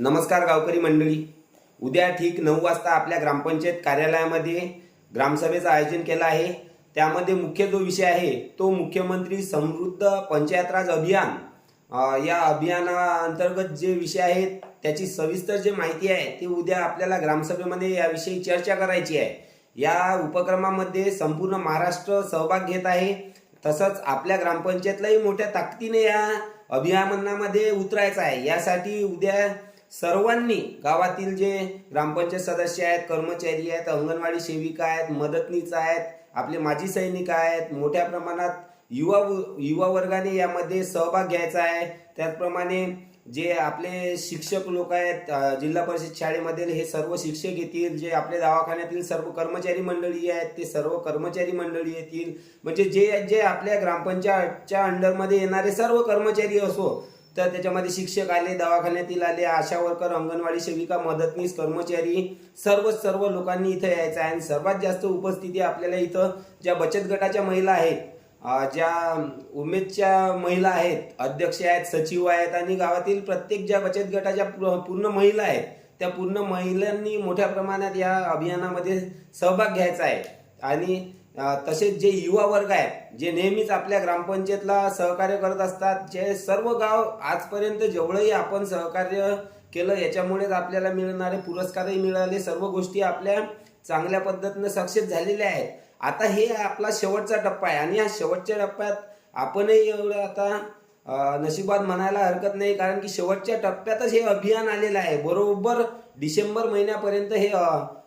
नमस्कार गावकरी मंडळी. उद्या ठीक नऊ वाजता आपल्या ग्रामपंचायत कार्यालयामध्ये ग्रामसभेचं आयोजन केलं आहे. त्यामध्ये मुख्य जो विषय आहे तो मुख्यमंत्री समृद्ध पंचायत राज अभियान या अभियानाअंतर्गत जे विषय आहेत त्याची सविस्तर जे माहिती आहे ती उद्या आपल्याला ग्रामसभेमध्ये याविषयी चर्चा करायची आहे. या उपक्रमामध्ये संपूर्ण महाराष्ट्र सहभाग घेत आहे. तसंच आपल्या ग्रामपंचायतलाही मोठ्या ताकदीने या अभियानामध्ये उतरायचं आहे. यासाठी उद्या सर्वांनी गावातील जे ग्रामपंचायत सदस्य आहेत कर्मचारी आहेत अंगणवाडी सेविका आहेत मदतनीस आहेत आपले माजी सैनिक आहेत मोठ्या प्रमाणात युवा युवा वर्गाने यामध्ये सहभाग घ्यायचा आहे. त्याचप्रमाणे जे आपले शिक्षक लोक आहेत जिल्हा परिषद शाळेमधील हे सर्व शिक्षक येतील जे आपल्या दवाखान्यातील सर्व कर्मचारी मंडळी आहेत ते सर्व कर्मचारी मंडळी येतील. म्हणजे जे जे आपल्या ग्रामपंचायतच्या अंडरमध्ये येणारे सर्व कर्मचारी असो तर त्याच्यामध्ये शिक्षक आले दवाखान्यातील आले आशा वर्कर अंगणवाडी सेविका मदतनीस कर्मचारी सर्व सर्व लोकांनी इथं यायचं आहे. आणि सर्वात जास्त उपस्थिती आपल्याला इथं ज्या बचत गटाच्या महिला आहेत ज्या उमेदच्या महिला आहेत अध्यक्ष आहेत सचिव आहेत आणि गावातील प्रत्येक ज्या बचत गटाच्या पूर्ण महिला आहेत त्या पूर्ण महिलांनी मोठ्या प्रमाणात या अभियानामध्ये सहभाग घ्यायचा आहे. आणि तसेच जे युवा वर्ग आहेत जे नेहमीच आपल्या ग्रामपंचायतला सहकार्य करत असतात जे सर्व गाव आजपर्यंत जेवढंही आपण सहकार्य केलं याच्यामुळेच आपल्याला मिळणारे पुरस्कारही मिळाले. सर्व गोष्टी आपल्या चांगल्या पद्धतीनं सक्सेस झालेल्या आहेत. आता हे आपला शेवटचा टप्पा आहे आणि या शेवटच्या टप्प्यात आपणही एवढं आता नशिबात म्हणायला हरकत नाही कारण की शेवटच्या टप्प्यातच हे अभियान आलेलं आहे. बरोबर डिसेंबर महिन्यापर्यंत हे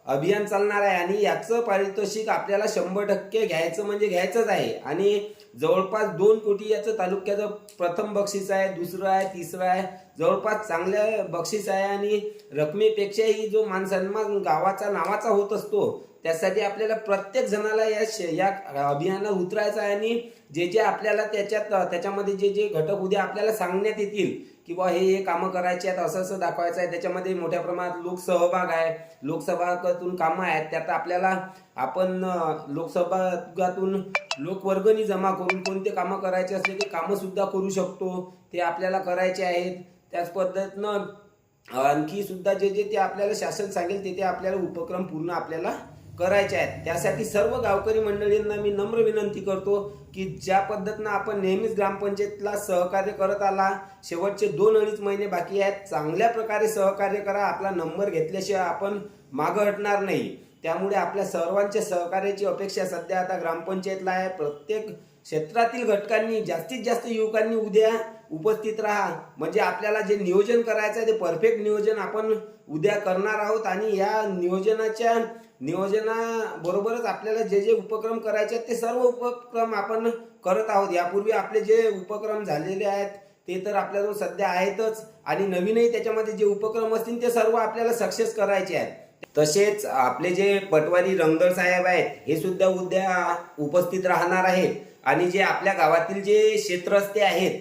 अभियान चालणार आहे आणि याचं पारितोषिक आपल्याला शंभर टक्के घ्यायचं म्हणजे घ्यायचंच आहे. आणि जवळपास दोन कोटी याचं तालुक्याचं प्रथम बक्षीस आहे दुसरं आहे तिसरं आहे. जवळपास चांगल्या बक्षीस आहे आणि रकमेपेक्षाही जो मानसन्मान गावाचा नावाचा होत असतो त्यासाठी आपल्याला प्रत्येक जणाला या श- या अभियानात उतरायचं आहे आणि जे जे आपल्याला त्याच्यात त्याच्यामध्ये जे जे घटक उद्या आपल्याला सांगण्यात येतील की बा हे हे कामं करायचे आहेत असं असं दाखवायचं आहे त्याच्यामध्ये मोठ्या प्रमाणात लोकसहभाग आहे. लोकसभागातून कामं आहेत. त्यात आपल्याला आपण लोकसभागातून लोकवर्गणी जमा करून कोणते कामं करायचे असले ते कामंसुद्धा करू शकतो. ते आपल्याला करायचे आहेत. त्याच पद्धतीनं आणखी सुद्धा जे जे ते आपल्याला शासन सांगेल ते ते आपल्याला उपक्रम पूर्ण आपल्याला करायच्या आहेत. त्यासाठी सर्व गावकरी मंडळींना मी नम्र विनंती करतो की ज्या पद्धतीनं आपण नेहमीच ग्रामपंचायतला सहकार्य करत आला शेवटचे दोन अडीच महिने बाकी आहेत चांगल्या प्रकारे सहकार्य करा आपला नंबर घेतल्याशिवाय आपण मागं हटणार नाही. त्यामुळे आपल्या सर्वांच्या सहकार्याची अपेक्षा सध्या आता ग्रामपंचायतला आहे. प्रत्येक क्षेत्रातील घटकांनी जास्तीत जास्त युवकांनी उद्या उपस्थित राहा. म्हणजे आपल्याला जे नियोजन करायचं आहे ते परफेक्ट नियोजन आपण उद्या करणार आहोत आणि या नियोजनाच्या नियोजनाबरोबरच आपल्याला जे जे उपक्रम करायचे आहेत ते सर्व उपक्रम आपण करत आहोत. यापूर्वी आपले जे उपक्रम झालेले आहेत ते तर आपल्याजवळ सध्या आहेतच आणि नवीनही त्याच्यामध्ये जे उपक्रम असतील ते सर्व आपल्याला सक्सेस करायचे आहेत. तसेच आपले जे पटवारी रंगदर साहेब आहेत हे सुद्धा उद्या उपस्थित राहणार आहेत. आणि जे आपल्या गावातील जे क्षेत्रस्ते आहेत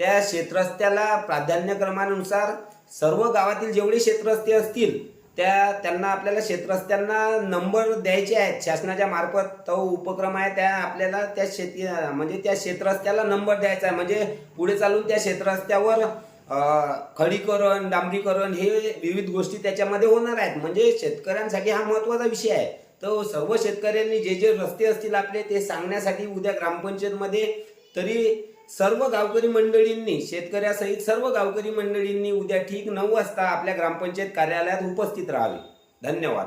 त्या क्षेत्रस्त्याला प्राधान्यक्रमानुसार सर्व गावातील जेवढे क्षेत्रस्ते असतील त्या त्यांना आपल्याला क्षेत्रस्त्यांना नंबर द्यायचे आहेत. शासनाच्या मार्फत तो उपक्रम आहे त्या आपल्याला त्या शेती म्हणजे त्या क्षेत्रस्त्याला नंबर द्यायचा आहे. म्हणजे पुढे चालून त्या क्षेत्रस्त्यावर खडीकरण डांबरीकरण हे विविध गोष्टी त्याच्यामध्ये होणार आहेत. म्हणजे शेतकऱ्यांसाठी हा महत्त्वाचा विषय आहे. तर सर्व शेतकऱ्यांनी जे जे रस्ते असतील आपले ते सांगण्यासाठी उद्या ग्रामपंचायतमध्ये तरी सर्व गावकरी मंडळींनी शेतकऱ्यासहित सर्व गावकरी मंडळींनी उद्या ठीक नऊ वाजता आपल्या ग्रामपंचायत कार्यालयात उपस्थित राहावे. धन्यवाद.